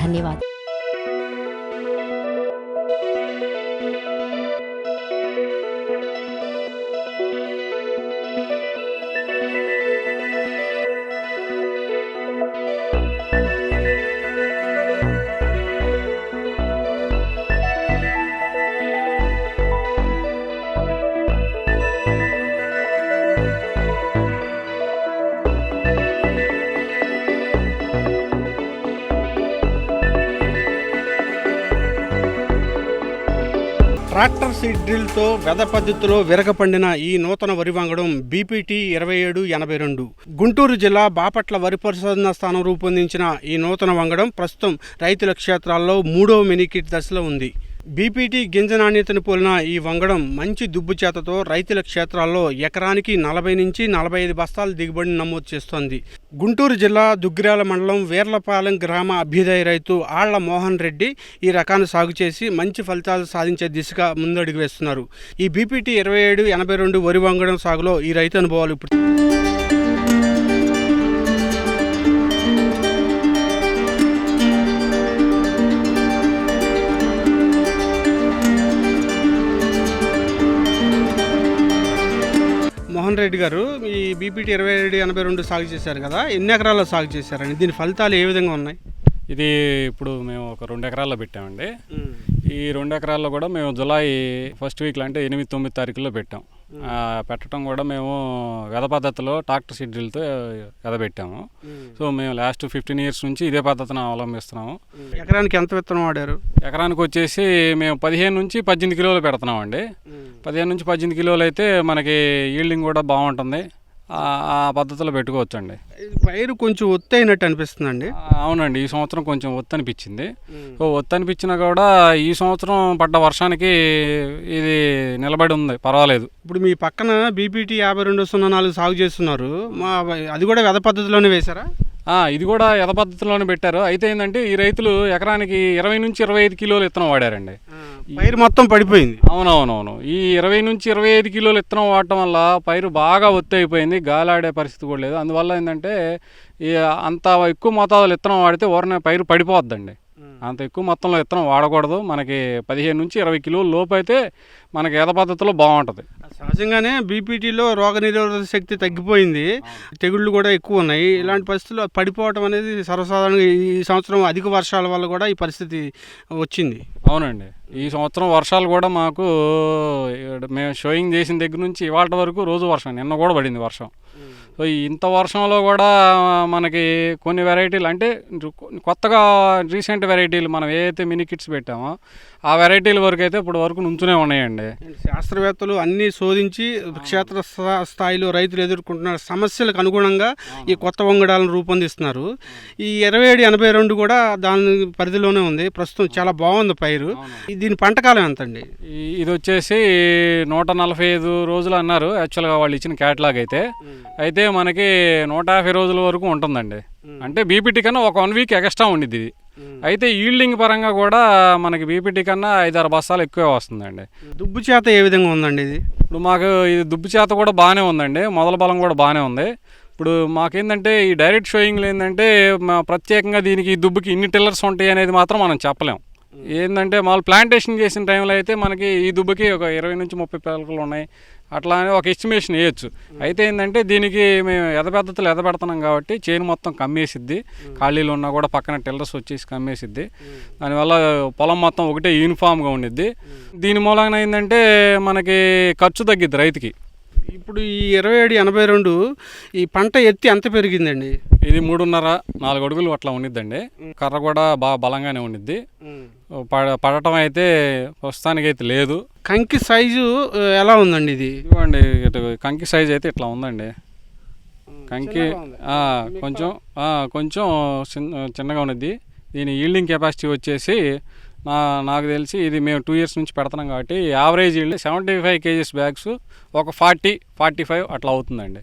धन्यवाद। Tractor seed డ్రిల్తో వెద పద్ధతిలో విరగపండిన ఈ నూతన వరి వంగడం బీపీటీ ఇరవై ఏడు ఎనభై రెండు. గుంటూరు జిల్లా బాపట్ల వరి పరిశోధన స్థానం రూపొందించిన ఈ నూతన వంగడం ప్రస్తుతం రైతుల క్షేత్రాల్లో మూడవ మినికిట్ దశలో ఉంది. బీపీటీ గింజ నాణ్యతను పోలిన ఈ వంగడం మంచి దుబ్బు చేతతో రైతుల క్షేత్రాల్లో ఎకరానికి నలభై నుంచి నలభై ఐదు బస్తాల దిగుబడిని నమోదు చేస్తోంది. గుంటూరు జిల్లా దుగ్గిరాల మండలం వీర్లపాలెం గ్రామ అభ్యుదయ రైతు ఆళ్ళ మోహన్ రెడ్డి ఈ రకాన్ని సాగు చేసి మంచి ఫలితాలు సాధించే దిశగా ముందడుగు వేస్తున్నారు. ఈ బీపీటీ ఇరవై ఏడు ఎనభై రెండు వరి వంగడం సాగులో ఈ రైతు అనుభవాలు ఇప్పుడు మోహన్ రెడ్డి గారు ఈ బీపీటీ ఇరవై ఏడు ఎనభై రెండు సాగు చేశారు కదా ఎన్ని ఎకరాల్లో సాగు చేశారని దీని ఫలితాలు ఏ విధంగా ఉన్నాయి? ఇది ఇప్పుడు మేము ఒక రెండు ఎకరాల్లో పెట్టామండి. ఈ రెండు ఎకరాల్లో కూడా మేము జులై ఫస్ట్ వీక్లో అంటే ఎనిమిది తొమ్మిది తారీఖులో పెట్టాం. పెట్టడం కూడా మేము వెద పద్ధతిలో ట్రాక్టర్ షెడ్యూల్తో ఎదబెట్టాము. సో మేము లాస్ట్ ఫిఫ్టీన్ ఇయర్స్ నుంచి ఇదే పద్ధతిని అవలంబిస్తున్నాము. ఎకరానికి ఎంత విత్తనం వాడారు? ఎకరానికి వచ్చేసి మేము పదిహేను నుంచి పద్దెనిమిది కిలోలు పెడుతున్నామండి. పదిహేను నుంచి పద్దెనిమిది కిలోలు అయితే మనకి ఈల్డింగ్ కూడా బాగుంటుంది. ఆ పద్ధతిలో పెట్టుకోవచ్చండి. పైరు కొంచెం ఒత్తు అయినట్టు అనిపిస్తుందండి. అవునండి ఈ సంవత్సరం కొంచెం ఒత్తు అనిపించింది. సో ఒత్తు అనిపించినా కూడా ఈ సంవత్సరం పడ్డ వర్షానికి ఇది నిలబడి ఉంది పర్వాలేదు. ఇప్పుడు మీ పక్కన బీపీటీ యాభై రెండు సున్నా నాలుగు సాగు చేస్తున్నారు. మా అది కూడా వెద పద్ధతిలోనే వేశారా? ఇది కూడా యథ పద్ధతిలోనే పెట్టారు. అయితే ఏంటంటే ఈ రైతులు ఎకరానికి ఇరవై నుంచి ఇరవై ఐదు కిలోలు ఇత్తనం వాడారండి. పైరు మొత్తం పడిపోయింది. అవునవునవును. ఈ ఇరవై నుంచి ఇరవై ఐదు కిలోలు ఇత్తనం వాడటం వల్ల పైరు బాగా ఒత్తి అయిపోయింది గాలాడే పరిస్థితి కూడా లేదు. అందువల్ల ఏంటంటే అంత ఎక్కువ మోతాదులో ఇత్తనం వాడితే ఊరనే పైరు పడిపోద్దండి. అంత ఎక్కువ మొత్తంలో ఇత్తనం వాడకూడదు. మనకి పదిహేను నుంచి ఇరవై కిలోల లోపు అయితే మనకి యథ పద్ధతిలో బాగుంటుంది. సహజంగానే బీపీటీలో రోగ నిరోధక శక్తి తగ్గిపోయింది. తెగుళ్ళు కూడా ఎక్కువ ఉన్నాయి. ఇలాంటి పరిస్థితుల్లో పడిపోవటం అనేది సర్వసాధారణంగా ఈ సంవత్సరం అధిక వర్షాల వల్ల కూడా ఈ పరిస్థితి వచ్చింది. అవునండి. ఈ సంవత్సరం వర్షాలు కూడా మాకు మేము షోయింగ్ చేసిన దగ్గర నుంచి ఇవాళ వరకు రోజు వర్షం. నిన్న కూడా పడింది వర్షం. సో ఇంత వర్షంలో కూడా మనకి కొన్ని వెరైటీలు అంటే కొత్తగా రీసెంట్ వెరైటీలు మనం ఏదైతే మినీ కిట్స్ పెట్టామో ఆ వెరైటీల వరకు అయితే ఇప్పుడు వరకు నుంచునే ఉన్నాయండి. శాస్త్రవేత్తలు అన్నీ శోధించి క్షేత్ర స్థా- స్థాయిలో రైతులు ఎదుర్కొంటున్న సమస్యలకు అనుగుణంగా ఈ కొత్త వంగడాలను రూపొందిస్తున్నారు. ఈ ఇరవై ఏడు ఎనభై రెండు కూడా దాని పరిధిలోనే ఉంది. ప్రస్తుతం చాలా బాగుంది పైరు. దీని పంటకాలం ఎంత అండి ఇది వచ్చేసి నూట నలభై ఐదు రోజులు అన్నారు. యాక్చువల్గా వాళ్ళు ఇచ్చిన క్యాటలాగ్ అయితే. అయితే మనకి నూట యాభై రోజుల వరకు ఉంటుందండి. అంటే బీపీటీ కన్నా ఒక వన్ వీక్ ఎక్స్ట్రా ఉండిద్ది ఇది. అయితే ఈల్డింగ్ పరంగా కూడా మనకి బీపీటీ కన్నా ఐదారు బస్తాలు ఎక్కువే వస్తుందండి. దుబ్బు చేత ఏ విధంగా ఉందండి ఇది? ఇప్పుడు మాకు ఇది దుబ్బు చేత కూడా బాగానే ఉందండి. మొదల బలం కూడా బాగానే ఉంది. ఇప్పుడు మాకేంటంటే ఈ డైరెక్ట్ షోయింగ్లు ఏంటంటే మా ప్రత్యేకంగా దీనికి ఈ దుబ్బుకి ఇన్ని టిల్లర్స్ ఉంటాయి అనేది మాత్రం మనం చెప్పలేం. ఏంటంటే మామూలు ప్లాంటేషన్ చేసిన టైంలో అయితే మనకి ఈ దుబ్బుకి ఒక ఇరవై నుంచి ముప్పై పిల్లకలు ఉన్నాయి. అట్లా అని ఒక ఎస్టిమేషన్ వేయచ్చు. అయితే ఏంటంటే దీనికి మేము ఎద పద్ధతులు ఎద పెడుతున్నాం కాబట్టి చైన్ మొత్తం కమ్మేసిద్ది. ఖాళీలు ఉన్నా కూడా పక్కన టిల్లర్స్ వచ్చేసి కమ్మేసిద్ది. దానివల్ల పొలం మొత్తం ఒకటే యూనిఫామ్గా ఉండిద్ది. దీని మూలంగా ఏంటంటే మనకి ఖర్చు తగ్గిద్ది రైతుకి. ఇప్పుడు ఈ ఇరవై ఏడు ఎనభై రెండు ఈ పంట ఎత్తి ఎంత పెరిగిందండి? ఇది మూడున్నర నాలుగు అడుగులు అట్లా ఉండిద్దండి. కర్ర కూడా బాగా బలంగానే ఉండిద్ది. పడ పడటం అయితే ప్రస్తుతానికి అయితే లేదు. కంకి సైజు ఎలా ఉందండి ఇది? ఇదిగోండి ఇటు కంకి సైజ్ అయితే ఇట్లా ఉందండి. కంకి కొంచెం కొంచెం చిన్న చిన్నగా ఉన్నది. దీని ఈల్డింగ్ కెపాసిటీ వచ్చేసి నా నాకు తెలిసి ఇది మేము టూ ఇయర్స్ నుంచి పెడుతున్నాం కాబట్టి average yield seventy five kgs bags ఒక ఫార్టీ ఫార్టీ ఫైవ్ అట్లా అవుతుందండి.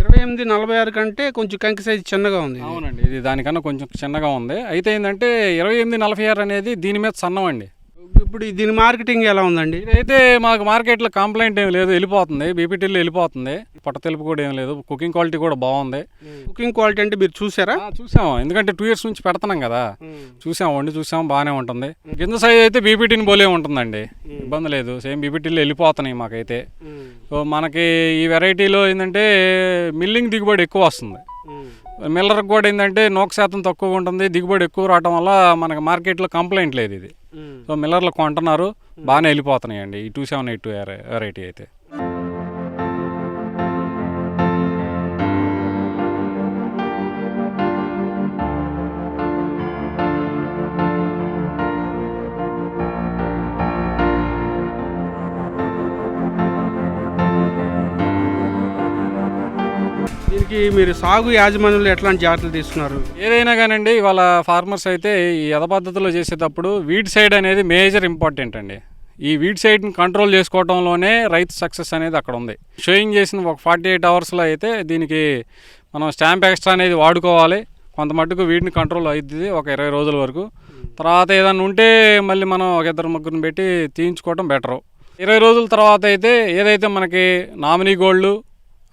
ఇరవై ఎనిమిది నలభై ఆరు కంటే కొంచెం కంకి సైజ్ చిన్నగా ఉంది. అవునండి ఇది దానికన్నా కొంచెం చిన్నగా ఉంది. అయితే ఏంటంటే ఇరవై ఎనిమిది నలభై ఆరు అనేది దీని మీద సన్నం అండి ఇప్పుడు దీని మార్కెటింగ్ ఎలా ఉందండి? ఇదైతే మాకు మార్కెట్లో కంప్లైంట్ ఏం లేదు వెళ్ళిపోతుంది. బీపీటీలో వెళ్ళిపోతుంది. పొట్ట తెలుపు కూడా ఏం లేదు. కుకింగ్ క్వాలిటీ కూడా బాగుంది. కుకింగ్ క్వాలిటీ అంటే మీరు చూసారా? చూసాము. ఎందుకంటే టూ ఇయర్స్ నుంచి పెడుతున్నాం కదా. చూసాం వండి చూసాం బాగానే ఉంటుంది. కింద సైజ్ అయితే బీపీటీని పోలే ఉంటుందండి. ఇబ్బంది లేదు. సేమ్ బీపీటీలో వెళ్ళిపోతున్నాయి మాకైతే. సో మనకి ఈ వెరైటీలో ఏంటంటే మిల్లింగ్ దిగుబడి ఎక్కువ వస్తుంది. మిల్లర్కి కూడా ఏంటంటే నూక శాతం తక్కువ ఉంటుంది. దిగుబడి ఎక్కువ రావడం వల్ల మనకి మార్కెట్లో కంప్లైంట్ లేదు ఇది. సో మిల్లర్లు కొంటున్నారు. బాగానే వెళ్ళిపోతున్నాయండి. ఈ two seven eight two variety అయితే. దీనికి మీరు సాగు యాజమాన్యంలో ఎట్లాంటి జాగ్రత్తలు తీసుకున్నారు? ఏదైనా కానండి ఇవాళ ఫార్మర్స్ అయితే ఈ యథ పద్ధతిలో చేసేటప్పుడు వీడ్ సైడ్ అనేది మేజర్ ఇంపార్టెంట్ అండి. ఈ వీడ్ సైడ్ని కంట్రోల్ చేసుకోవడంలోనే రైతు సక్సెస్ అనేది అక్కడ ఉంది. షోయింగ్ చేసిన ఒక ఫార్టీ ఎయిట్ అవర్స్లో అయితే దీనికి మనం స్టాంప్ ఎక్స్ట్రా అనేది వాడుకోవాలి. కొంత మట్టుకు వీటిని కంట్రోల్ అవుతుంది ఒక ఇరవై రోజుల వరకు. తర్వాత ఏదైనా ఉంటే మళ్ళీ మనం ఒక ఇద్దరు ముగ్గురిని పెట్టి తీయించుకోవడం బెటరు. ఇరవై రోజుల తర్వాత అయితే ఏదైతే మనకి నామినీ గోల్డ్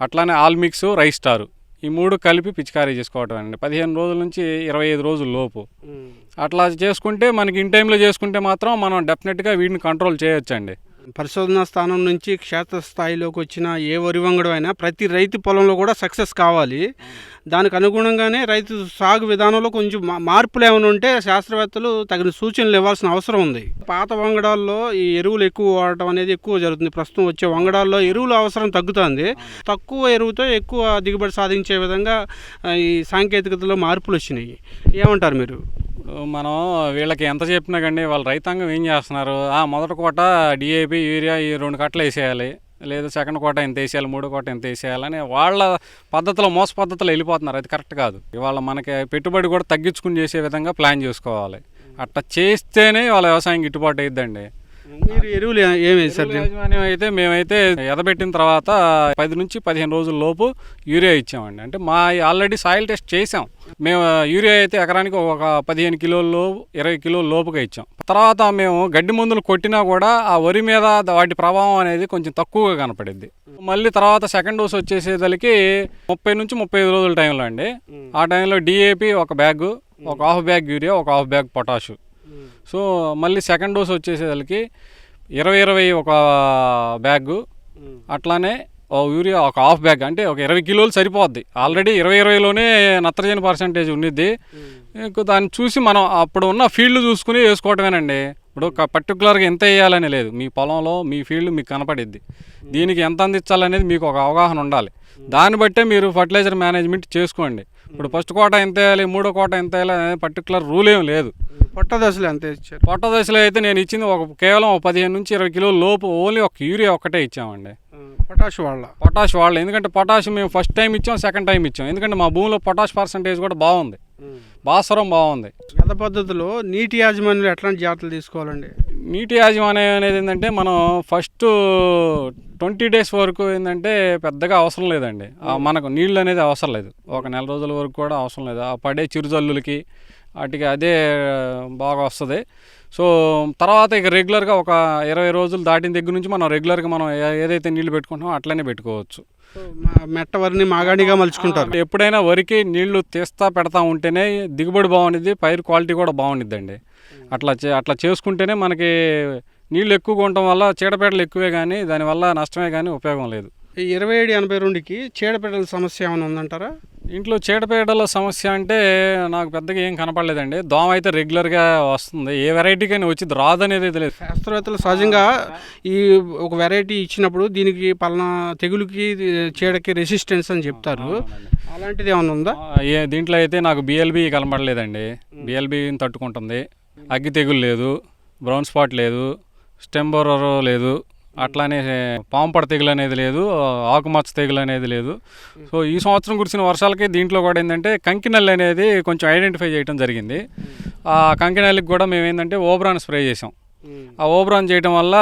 అట్లానే ఆల్ మిక్స్ రైస్ స్టార్. ఈ మూడు కలిపి పిచికారీ చేసుకోవటం అండి. పదిహేను రోజుల నుంచి ఇరవై ఐదు రోజుల లోపు. అట్లా చేసుకుంటే మనకి ఇన్ టైంలో చేసుకుంటే మాత్రం మనం డెఫినెట్గా వీటిని కంట్రోల్ చేయొచ్చండి. పరిశోధనా స్థానం నుంచి క్షేత్రస్థాయిలోకి వచ్చిన ఏ వరి వంగడం అయినా ప్రతి రైతు పొలంలో కూడా సక్సెస్ కావాలి. దానికి అనుగుణంగానే రైతు సాగు విధానంలో కొంచెం మార్పులు ఏమైనా ఉంటే శాస్త్రవేత్తలు తగిన సూచనలు ఇవ్వాల్సిన అవసరం ఉంది. పాత వంగడాల్లో ఈ ఎరువులు ఎక్కువ వాడటం అనేది ఎక్కువ జరుగుతుంది. ప్రస్తుతం వచ్చే వంగడాల్లో ఎరువుల అవసరం తగ్గుతుంది. తక్కువ ఎరువుతో ఎక్కువ దిగుబడి సాధించే విధంగా ఈ సాంకేతికతలో మార్పులు వచ్చినాయి. ఏమంటారు మీరు? మనం వీళ్ళకి ఎంత చెప్పినా కానీ వాళ్ళ రైతాంగం ఏం చేస్తున్నారు? ఆ మొదటి కోట డిఏపి యూరియా ఈ రెండు కట్టలు వేసేయాలి. లేదా సెకండ్ కోట ఎంత వేసేయాలి మూడో కోట ఎంత వేసేయాలని వాళ్ళ పద్ధతిలో మోస పద్ధతిలో వెళ్ళిపోతున్నారు. అది కరెక్ట్ కాదు. ఇవాళ మనకి పెట్టుబడి కూడా తగ్గించుకుని చేసే విధంగా ప్లాన్ చేసుకోవాలి. అట్లా చేస్తేనే వాళ్ళ వ్యవసాయం గిట్టుబాటు అయ్యిద్దండి మీరు ఎరువులు ఏ- ఏమి వేశారు ఎరువుల యాజమాన్యం అయితే మేమైతే ఎదబెట్టిన తర్వాత పది నుంచి పదిహేను రోజుల లోపు యూరియా ఇచ్చామండి. అంటే మా ఆల్రెడీ సాయిల్ టెస్ట్ చేసాం మేము యూరియా అయితే ఎకరానికి ఒక పదిహేను కిలోలు ఇరవై కిలోల లోపుగా ఇచ్చాం. తర్వాత మేము గడ్డి మందులు కొట్టినా కూడా ఆ వరి మీద వాటి ప్రభావం అనేది కొంచెం తక్కువగా కనపడింది. మళ్ళీ తర్వాత సెకండ్ డోస్ వచ్చేసేదలికి ముప్పై నుంచి ముప్పై ఐదు రోజుల టైంలో అండి. ఆ టైంలో డిఏపి ఒక బ్యాగ్ ఒక హాఫ్ బ్యాగ్ యూరియా ఒక హాఫ్ బ్యాగ్ పొటాషు. సో మళ్ళీ సెకండ్ డోస్ వచ్చేసేసరికి ఇరవై ఇరవై ఒక బ్యాగు అట్లానే యూరియా ఒక హాఫ్ బ్యాగ్ అంటే ఒక ఇరవై కిలోలు సరిపోద్ది. ఆల్రెడీ ఇరవై ఇరవైలోనే నత్రజని పర్సంటేజ్ ఉండిద్ది. ఇంకో దాన్ని చూసి మనం అప్పుడు ఉన్న ఫీల్డ్ చూసుకుని వేసుకోవటమేనండి. ఇప్పుడు పర్టికులర్గా ఎంత వేయాలని లేదు. మీ పొలంలో మీ ఫీల్డ్ మీకు కనపడిద్ది. దీనికి ఎంత అందించాలనేది మీకు ఒక అవగాహన ఉండాలి. దాన్ని బట్టే మీరు ఫర్టిలైజర్ మేనేజ్మెంట్ చేసుకోండి. ఇప్పుడు ఫస్ట్ కోట ఎంత వేయాలి మూడో కోట ఎంత వేయాలి అనేది పర్టికులర్ రూల్ ఏం లేదు. పొట్ట దశలు ఎంత ఇచ్చారు. పొట్ట దశలో అయితే నేను ఇచ్చింది ఒక కేవలం ఒక పదిహేను నుంచి ఇరవై కిలోల లోపు ఓన్లీ ఒక యూరియా ఒక్కటే ఇచ్చామండి. పొటాష్ వాళ్ళ. పొటాష్ వాళ్ళు ఎందుకంటే పొటాష్ మేము ఫస్ట్ టైం ఇచ్చాం సెకండ్ టైం ఇచ్చాం. ఎందుకంటే మా భూమిలో పొటాష్ పర్సంటేజ్ కూడా బాగుంది. భాస్వరం బాగుంది. గత పద్ధతిలో నీటి యాజమాన్యంలో ఎట్లాంటి జాగ్రత్తలు తీసుకోవాలండి? నీటి యాజమాన్యం అనేది ఏంటంటే మనం ఫస్ట్ ట్వంటీ డేస్ వరకు ఏంటంటే పెద్దగా అవసరం లేదండి. ఆ మనకు నీళ్ళు అనేది అవసరం లేదు. ఒక నెల రోజుల వరకు కూడా అవసరం లేదు. ఆ పడే చిరుజల్లులకి వాటికి అదే బాగా వస్తుంది. సో తర్వాత ఇక రెగ్యులర్గా ఒక ఇరవై రోజులు దాటిన దగ్గర నుంచి మనం రెగ్యులర్గా మనం ఏదైతే నీళ్ళు పెట్టుకుంటామో అట్లనే పెట్టుకోవచ్చు. మెట్ట వరిని మాగాణిగా మలుచుకుంటారు. ఎప్పుడైనా వరికి నీళ్ళు తీస్తా పెడతా ఉంటేనే దిగుబడి బాగుండిద్ది పైరు క్వాలిటీ కూడా బాగుండిద్దండి. అట్లా చే అట్లా చేసుకుంటేనే మనకి నీళ్ళు ఎక్కువగా ఉండటం వల్ల చీడపీడలు ఎక్కువే కానీ దానివల్ల నష్టమే కానీ ఉపయోగం లేదు. ఈ ఇరవై ఏడు ఎనభై రెండుకి చీడపీడల సమస్య ఏమైనా ఉందంటారా? ఇంట్లో చీడపీడల సమస్య అంటే నాకు పెద్దగా ఏం కనపడలేదండి. దోమ అయితే రెగ్యులర్గా వస్తుంది. ఏ వెరైటీకైనా వచ్చింది రాదనేది తెలియదు శాస్త్రవేత్తలు సహజంగా ఈ ఒక వెరైటీ ఇచ్చినప్పుడు దీనికి పలానా తెగులుకి చీడకి రెసిస్టెన్స్ అని చెప్తారు. అలాంటిది ఏమైనా ఉందా? ఏ దీంట్లో అయితే నాకు బిఎల్బి కనపడలేదండి. బిఎల్బిని తట్టుకుంటుంది. అగ్గి తెగులు లేదు. బ్రౌన్ స్పాట్ లేదు. స్టెంబోరో లేదు. అట్లానే పాంపడ తెగులు అనేది లేదు ఆకుమచ్చ తెగులు అనేది లేదు. సో ఈ సంవత్సరం కురిసిన వర్షాలకి దీంట్లో కూడా ఏంటంటే కంకినల్లి అనేది కొంచెం ఐడెంటిఫై చేయడం జరిగింది. ఆ కంకినల్లికి కూడా మేము ఏంటంటే ఓబ్రాన్ స్ప్రే చేసాం ఆ ఓబ్రాన్ చేయడం వల్ల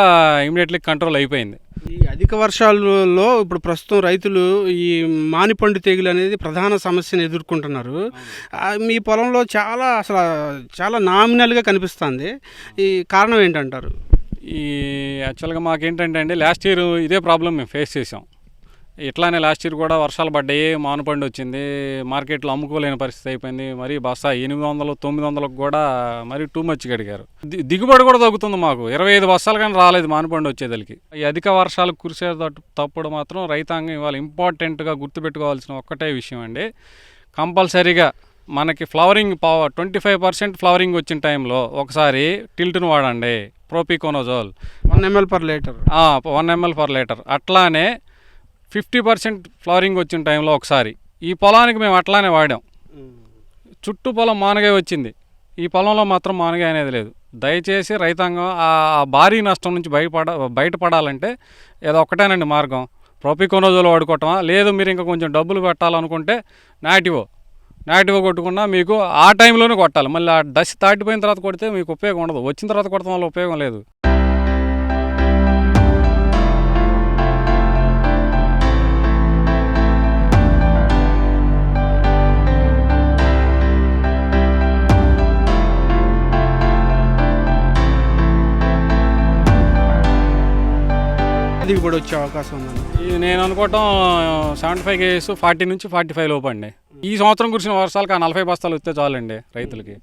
ఇమీడియట్లీ కంట్రోల్ అయిపోయింది. ఈ అధిక వర్షాలలో ఇప్పుడు ప్రస్తుతం రైతులు ఈ మానిపండు తెగులు అనేది ప్రధాన సమస్యను ఎదుర్కొంటున్నారు. మీ పొలంలో చాలా అసలు చాలా నామినల్గా కనిపిస్తుంది. ఈ కారణం ఏంటంటారు? ఈ యాక్చువల్గా మాకేంటంటే అండి లాస్ట్ ఇయర్ ఇదే ప్రాబ్లం మేము ఫేస్ చేసాం ఇట్లానే లాస్ట్ ఇయర్ కూడా వర్షాలు పడ్డాయి మానపండి వచ్చింది మార్కెట్లో అమ్ముకోలేని పరిస్థితి అయిపోయింది మరి బస్తా ఎనిమిది వందలు తొమ్మిది వందలకు కూడా మరి టూ మచ్ అడిగారు దిగుబడి కూడా తగ్గుతుంది మాకు. ఇరవై ఐదు బస్సాలు కానీ రాలేదు మానపండి వచ్చేదలికి. ఈ అధిక వర్షాలు కురిసే తప్పుడు మాత్రం రైతాంగం ఇవాళ ఇంపార్టెంట్గా గుర్తుపెట్టుకోవాల్సిన ఒక్కటే విషయం అండి. కంపల్సరీగా మనకి flowering power twenty five percent flowering వచ్చిన టైంలో ఒకసారి టిల్ట్ను వాడండి. Propiconazole. One ml per litre one ml per litre అట్లానే ఫిఫ్టీ పర్సెంట్ ఫ్లవరింగ్ వచ్చిన టైంలో ఒకసారి. ఈ పొలానికి మేము అట్లానే వాడాం. చుట్టూ పొలం మానగాయ వచ్చింది. ఈ పొలంలో మాత్రం మానగాయ అనేది లేదు. దయచేసి రైతాంగం ఆ ఆ భారీ నష్టం నుంచి బయటపడ బయటపడాలంటే ఏదో ఒక్కటేనండి మార్గం. ప్రోపికోనోజోలు వాడుకోవటమా? లేదు మీరు ఇంకా కొంచెం డబ్బులు పెట్టాలనుకుంటే నాటివో. నాటివో కొట్టుకున్నా మీకు ఆ టైంలోనే కొట్టాలి. మళ్ళీ ఆ దశ దాటిపోయిన తర్వాత కొడితే మీకు ఉపయోగం ఉండదు. వచ్చిన తర్వాత కొడతాం వల్ల ఉపయోగం లేదు. దిగుబడి వచ్చే అవకాశం ఉందండి? ఈ నేను అనుకోవటం సెవెంటీ ఫైవ్ కేజీస్ ఫార్టీ నుంచి ఫార్టీ ఫైవ్ లోపు అండి. ఈ సంవత్సరం కురిసిన వర్షాలకు ఆ నలభై బస్తాలు వస్తే చాలండి రైతులకి.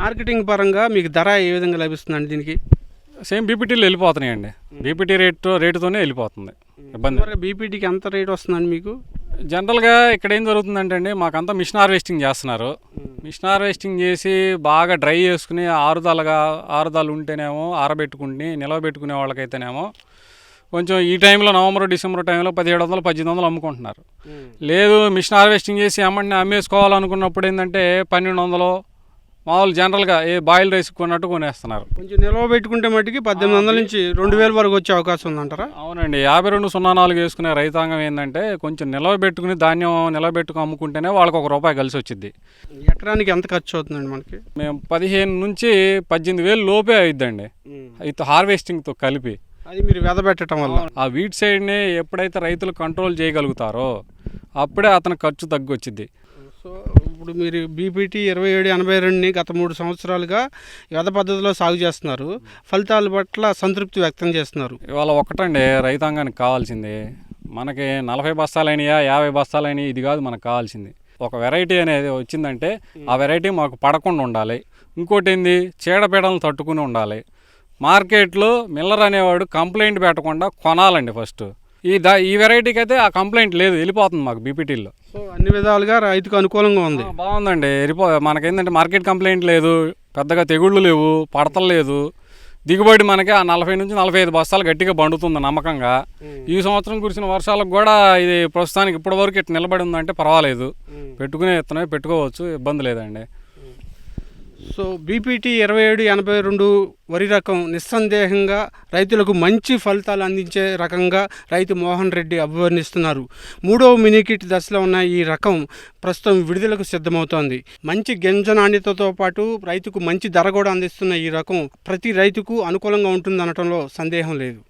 మార్కెటింగ్ పరంగా మీకు ధర ఏ విధంగా లభిస్తుందండి దీనికి? సేమ్ బీపీటీలు వెళ్ళిపోతున్నాయండి. బీపీటీ రేటు రేటుతోనే వెళ్ళిపోతుంది. ఇబ్బంది బీపీటీకి ఎంత రేట్ వస్తుందండి మీకు? జనరల్గా ఇక్కడ ఏం జరుగుతుందంటే అండి మాకంతా మిషన్ హార్వెస్టింగ్ చేస్తున్నారు. మిషన్ హార్వెస్టింగ్ చేసి బాగా డ్రై చేసుకుని ఆరుదలగా ఆరుదలు ఉంటేనేమో ఆరబెట్టుకుని నిలవబెట్టుకునే వాళ్ళకైతేనేమో కొంచెం ఈ టైంలో నవంబర్ డిసెంబర్ టైంలో పదిహేడు వందలు పద్దెనిమిది వందలు అమ్ముకుంటున్నారు. లేదు మిషన్ హార్వెస్టింగ్ చేసి అమ్మని అమ్మేసుకోవాలనుకున్నప్పుడు ఏంటంటే పన్నెండు వందలు మామూలు జనరల్గా ఏ బాయిల్ రైస్ కొన్నట్టు కొనేస్తున్నారు. కొంచెం నిల్వ పెట్టుకుంటే మట్టుకి పద్దెనిమిది వందల నుంచి రెండు వేల వరకు వచ్చే అవకాశం ఉందంటారా? అవునండి. యాభై రెండు సున్నా నాలుగు వేసుకునే రైతాంగం ఏంటంటే కొంచెం నిలవబెట్టుకుని ధాన్యం నిలవబెట్టుకుని అమ్ముకుంటేనే వాళ్ళకి ఒక రూపాయి కలిసి వచ్చింది ఎకరానికి ఎంత ఖర్చు అవుతుందండి మనకి? మేము పదిహేను నుంచి పద్దెనిమిది వేలు లోపే అయిద్దండి. ఇది హార్వెస్టింగ్తో కలిపి. అది మీరు వెద పెట్టడం వల్ల. ఆ వీట్ సైడ్ని ఎప్పుడైతే రైతులు కంట్రోల్ చేయగలుగుతారో అప్పుడే అతని ఖర్చు తగ్గొచ్చింది సో ఇప్పుడు మీరు బీపీటీ ఇరవై ఏడు ఎనభై రెండుని గత మూడు సంవత్సరాలుగా వెద పద్ధతిలో సాగు చేస్తున్నారు. ఫలితాల పట్ల సంతృప్తి వ్యక్తం చేస్తున్నారు. ఇవాళ ఒకటండి రైతాంగానికి కావాల్సింది. మనకి నలభై బస్తాలైనయా యాభై బస్తాలైనవి ఇది కాదు మనకు కావాల్సింది. ఒక వెరైటీ అనేది వచ్చిందంటే ఆ వెరైటీ మాకు పడకుండా ఉండాలి. ఇంకోటి ఏంది? చీడపీడలను తట్టుకుని ఉండాలి. మార్కెట్లో మిల్లర్ అనేవాడు కంప్లైంట్ పెట్టకుండా కొనాలండి ఫస్ట్. ఈ దా ఈ వెరైటీకి అయితే ఆ కంప్లైంట్ లేదు వెళ్ళిపోతుంది మాకు బీపీటీల్లో. సో అన్ని విధాలుగా రైతుకు అనుకూలంగా ఉంది. బాగుందండి. వెళ్ళిపో మనకేంటంటే మార్కెట్ కంప్లైంట్ లేదు పెద్దగా తెగుళ్ళు లేవు పడతలు లేదు. దిగుబడి మనకి ఆ నలభై నుంచి నలభై ఐదు బస్తాలు గట్టిగా పండుతుంది నమ్మకంగా. ఈ సంవత్సరం కురిసిన వర్షాలకు కూడా ఇది ప్రస్తుతానికి ఇప్పటి వరకు ఇట్లా నిలబడి ఉందంటే పర్వాలేదు. పెట్టుకునే ఇత్తనం పెట్టుకోవచ్చు ఇబ్బంది లేదండి. సో బీపీటీ ఇరవై ఏడు ఎనభై రెండు వరి రకం నిస్సందేహంగా రైతులకు మంచి ఫలితాలు అందించే రకంగా రైతు మోహన్ రెడ్డి అభివర్ణిస్తున్నారు మూడవ మినికిట్ దశలో ఉన్న ఈ రకం ప్రస్తుతం విడుదలకు సిద్ధమవుతోంది మంచి గింజ నాణ్యతతో పాటు రైతుకు మంచి ధర కూడా అందిస్తున్న ఈ రకం ప్రతి రైతుకు అనుకూలంగా ఉంటుందనటంలో సందేహం లేదు